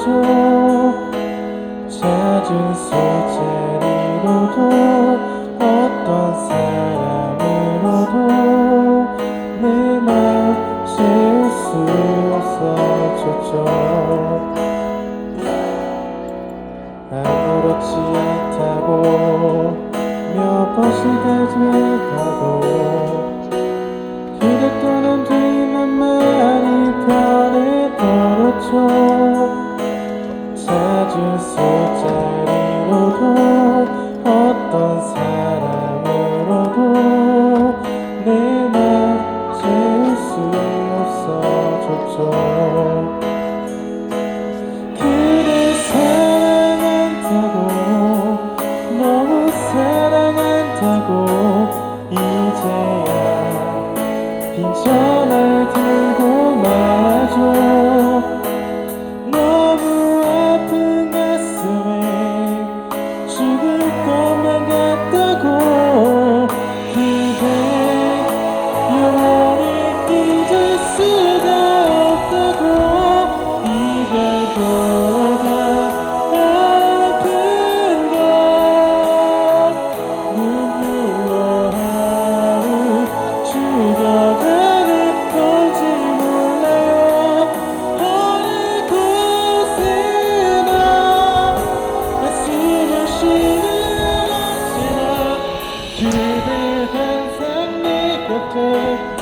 속 찾은 술자리로도 어떤 사람으로도 내맘 채울 수 없어졌죠. 아무렇지 않다고 몇 번씩 다짐하고 그대 떠난 뒤만 많이 변해버렸죠. 못하고 이제야 빈손 heavens and make the earth.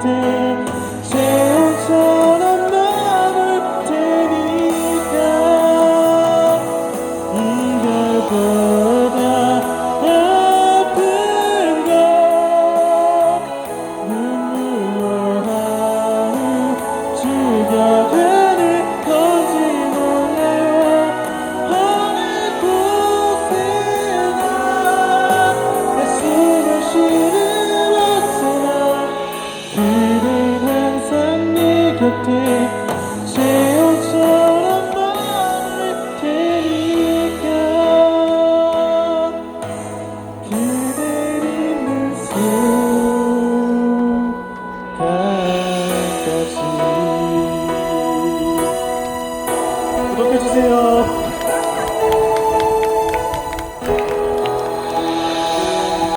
때 새우처럼 남을 테니까. 음, 결국 그때 새옷처럼 나를 데리가 그대를 무소까지. 구독해주세요.